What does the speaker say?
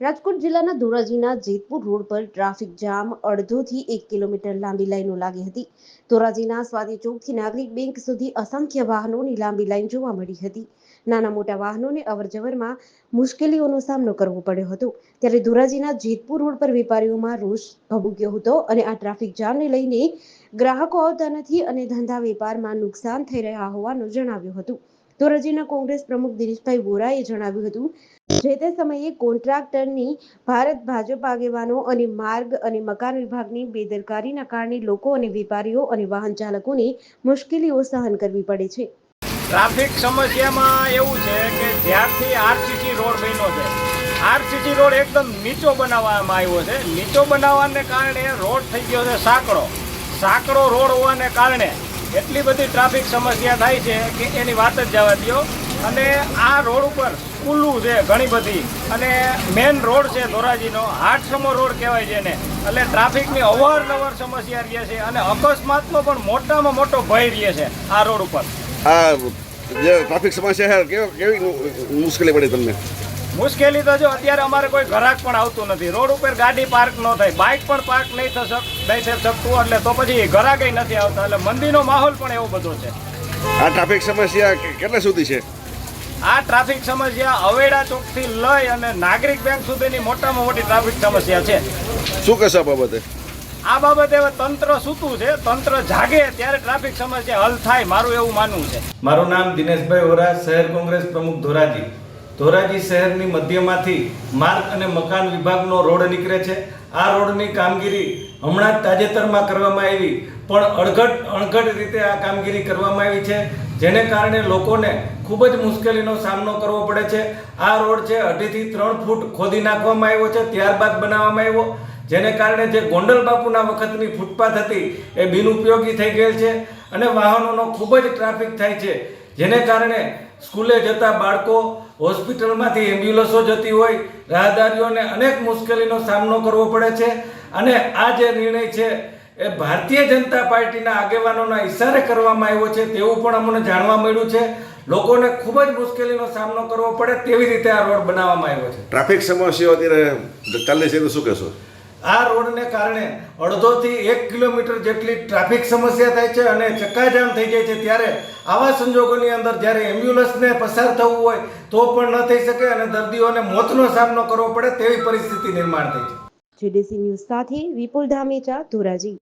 રાજકોટ જિલ્લાના ધોરાજીના જેતપુર રોડ પર ટ્રાફિક જામ અડધોથી એક કિલોમીટર લાંબી લાઈનો લાગી હતી. ધોરાજીના સ્વાતિ ચોકથી નાગરિક બેંક સુધી અસંખ્ય વાહનોની લાંબી લાઈન જોવા મળી હતી. નાના મોટા વાહનોને અવરજવરમાં મુશ્કેલીઓનો સામનો કરવો પડ્યો હતો. ત્યારે ધોરાજીના જેતપુર રોડ પર વેપારીઓમાં રોષ ભભૂક્યો હતો અને આ ટ્રાફિક જામને લઈને ગ્રાહકો આવતા નથી અને ધંધા વેપારમાં નુકસાન થઈ રહ્યા હોવાનું જણાવ્યું હતું. ધોરાજીના કોંગ્રેસ પ્રમુખ દિનેશભાઈ વોરાએ જણાવ્યું હતું, જે તે સમયે કોન્ટ્રાક્ટરની ભારત ભાજપ આગેવાનો અને માર્ગ અને મકાન વિભાગની બેદરકારીના કારણે લોકો અને વેપારીઓ અને વાહન ચાલકોને મુશ્કેલીઓ સહન કરવી પડે છે. ટ્રાફિક સમસ્યામાં એવું છે કે જ્યારથી આરસીસી રોડ બન્યો છે આરસીસી રોડ એકદમ નીચો બનાવવામાં આવ્યો છે. નીચો બનાવવાને કારણે રોડ થઈ ગયો છે સાંકડો સાંકડો રોડ હોવાને કારણે એટલી બધી ટ્રાફિક સમસ્યા થાય છે કે એની વાત જ જવા દો અને આ રોડ ઉપર સ્કૂલું છે ઘણી બધી. અને મેન રોડ છે ધોરાજીનો. હાટસમો રોડ કહેવાય છે એને એટલે ટ્રાફિકની અવારનવાર સમસ્યા રહે છે અને અકસ્માતનો પણ મોટામાં મોટો ભય રહે છે આ રોડ ઉપર. આ જે ટ્રાફિક સમસ્યા છે કેવો મુશ્કેલી પડી તમને? મુશ્કેલી તો જો અત્યારે અમારે કોઈ ઘરાક પણ આવતું નથી. રોડ ઉપર ગાડી પાર્ક ન થાય. બાઇક પણ પાર્ક નહીં થઈ શક શકતું એટલે તો પછી ગઈ નથી આવતા. એટલે મંદીનો માહોલ પણ એવો બધો છે. આ ટ્રાફિક સમસ્યા કે- કેટલા સુધી છે? આ ટ્રાફિક સમસ્યા અવેડા ચોકથી લઈ અને નાગરિક બેંક સુધીની મોટામાં મોટી ટ્રાફિક સમસ્યા છે. શું કહેશો આ બાબતે? આ બાબતે હવે તંત્ર સૂતું છે. તંત્ર જાગે ત્યારે ટ્રાફિક સમસ્યા હલ થાય મારું એવું માનવું છે. મારું નામ દિનેશભાઈ ઓરા શહેર કોંગ્રેસ પ્રમુખ ધોરાજી. ધોરાજી શહેરની મધ્યમાંથી માર્ગ અને મકાન વિભાગનો રોડ નીકળે છે. આ રોડની કામગીરી હમણાં તાજેતરમાં કરવામાં આવી, પણ અડઘટ અણઘડ રીતે આ કામગીરી કરવામાં આવી છે, જેને કારણે લોકોને ખૂબ જ મુશ્કેલીનો સામનો કરવો પડે છે. આ રોડ છે, અઢીથી ત્રણ ફૂટ ખોદી નાખવામાં આવ્યો છે, ત્યારબાદ બનાવવામાં આવ્યો, જેને કારણે જે ગોંડલ બાપુના વખતની ફૂટપાથ હતી, એ બિનઉપયોગી થઈ ગયેલ છે અને વાહનોનો ખૂબ જ ટ્રાફિક થાય છે. જેને કારણે સ્કૂલે જતા બાળકો હોસ્પિટલમાંથી એમ્બ્યુલન્સો જતી હોય, રાહદારીઓને અનેક મુશ્કેલીનો સામનો કરવો પડે છે. અને આ જે નિર્ણય છે એ ભારતીય જનતા પાર્ટીના આગેવાનોના ઇશારે કરવામાં આવ્યો છે તેવું પણ અમને જાણવા મળ્યું છે. લોકોને ખૂબ જ મુશ્કેલીનો સામનો કરવો પડે તેવી રીતે આ રોડ બનાવવામાં આવ્યો છે. ટ્રાફિક સમસ્યાઓ અત્યારે ચાલે છે શું કહેશો? આ રોડને કારણે અડધોથી એક કિલોમીટર જેટલી ટ્રાફિક સમસ્યા થાય છે અને ચક્કાજામ થઈ જાય છે. ત્યારે આવા સંજોગોની અંદર જ્યારે એમ્બ્યુલન્સને પસાર થવું હોય તો પણ ન થઈ શકે અને દર્દીઓને મોતનો સામનો કરવો પડે તેવી પરિસ્થિતિ નિર્માણ થઈ છે. જીડીસી ન્યૂઝ સાથે વિપુલ ધામેચા ધોરાજી.